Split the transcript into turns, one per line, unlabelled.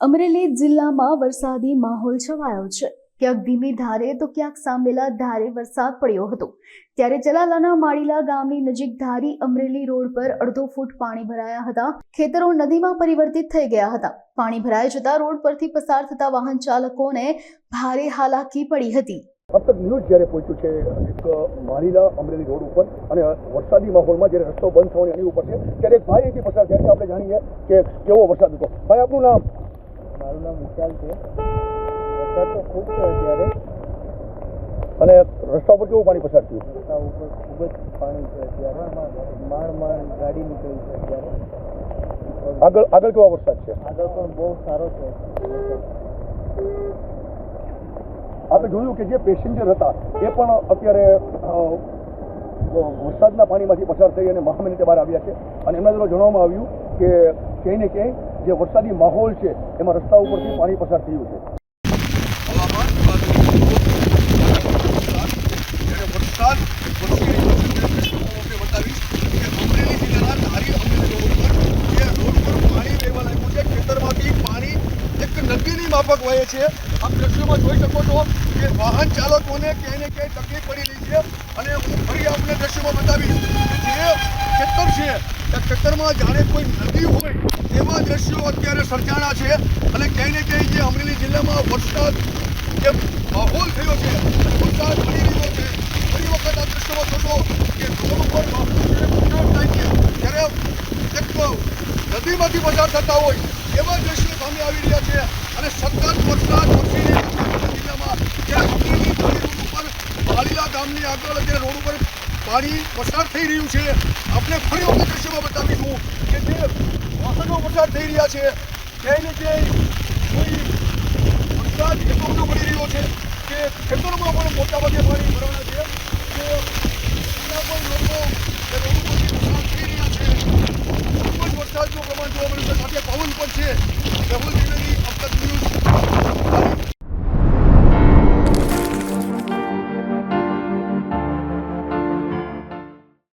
અમરેલી જિલ્લામાં વરસાદી માહોલ છવાયો છે. ક્યાંક ધીમી ધારે તો ક્યાંક સાંભેલા ધારે વરસાદ પડ્યો હતો. ત્યારે ચલાલાના માળીલા ગામની નજીક ધારી અમરેલી રોડ પર અડધો ફૂટ પાણી ભરાયા હતા. ખેતરો નદીમાં પરિવર્તિત થઈ ગયા હતા. પાણી ભરાઈ જતા રોડ પરથી પસાર થતા વાહન ચાલકોને ભારે હાલાકી પડી હતી.
ફક્ત ન્યૂઝ જ્યારે પહોંચ્યું છે, એક મારીલા અમરેલી રોડ ઉપર અને વરસાદી માહોલમાં જ્યારે રસ્તો બંધ થવાની એની ઉપર છે, ત્યારે એક ભાઈ અહીંથી પસાર થયા છે. આપણે જાણીએ કે કેવો વરસાદ હતો. ભાઈ, આપનું નામ?
મારું નામ વિશાલ છે. વરસાદ તો ખૂબ છે અત્યારે.
અને રસ્તા ઉપર કેવું પાણી પસાર થયું?
રસ્તા ઉપર ખૂબ જ પાણી છે અત્યારે. માણ માણ ગાડી નીકળી છે અત્યારે.
આગળ આગળ કેવો વરસાદ છે?
આગળ પણ બહુ સારો છે.
આપણે જોયું કે જે પેસેન્જર હતા એ પણ અત્યારે વરસાદના પાણીમાંથી પસાર થઈ અને મહામિનિટે બહાર આવ્યા છે. અને એમના દ્વારા જણાવવામાં આવ્યું કે ક્યાંય ને ક્યાંય જે વરસાદી માહોલ છે, એમાં રસ્તા ઉપરથી પાણી પસાર થયું છે વરસાદ વરસી રહ્યો છે તે બતાવીશ કે અમરેલી જિલ્લાના ધારી અમરેલી રોડ ઉપર જે રોડ પર પાણી વહેવા લાગ્યું છે ખેતરમાંથી પાણી એક નદીની વહે છે. આપ દ્રશ્યોમાં જોઈ શકો છો કે વાહન ચાલકોને ક્યાંય ને ક્યાંય તકલીફ પડી રહી છે અને હું ફરી આપને દ્રશ્યોમાં બતાવીશ જે ખેતર છે તે ખેતરમાં જાણે કોઈ નદી હોય એવા દ્રશ્યો અત્યારે સર્જાણા છે અને ક્યાંય ને ક્યાંય જે અમરેલી જિલ્લામાં વરસાદ જે માહોલ થયો છે વરસાદ પડી રહ્યો છે, ફરી વખત આ દ્રશ્યોમાં જોશો કે રોડ ઉપર વાહનો થાય છે, ત્યારે એક નદીમાંથી પસાર થતા હોય, એવા દ્રશ્યો સામે આવી રહ્યા છે અને સતત વરસાદ છે અમરેલી જિલ્લામાં ત્યારે અમરેલી ધારી રોડ ગામની આગળ અત્યારે રોડ ઉપર પાણી પસાર થઈ રહ્યું છે. આપણે ફરી વખત દ્રશ્યોમાં બતાવીશું કે જે વાહનો પસાર થઈ રહ્યા છે ક્યાંય ને કોઈ વરસાદ એટલો બધો રહ્યો છે કે ખેતરોમાં પણ મોટા ભાગે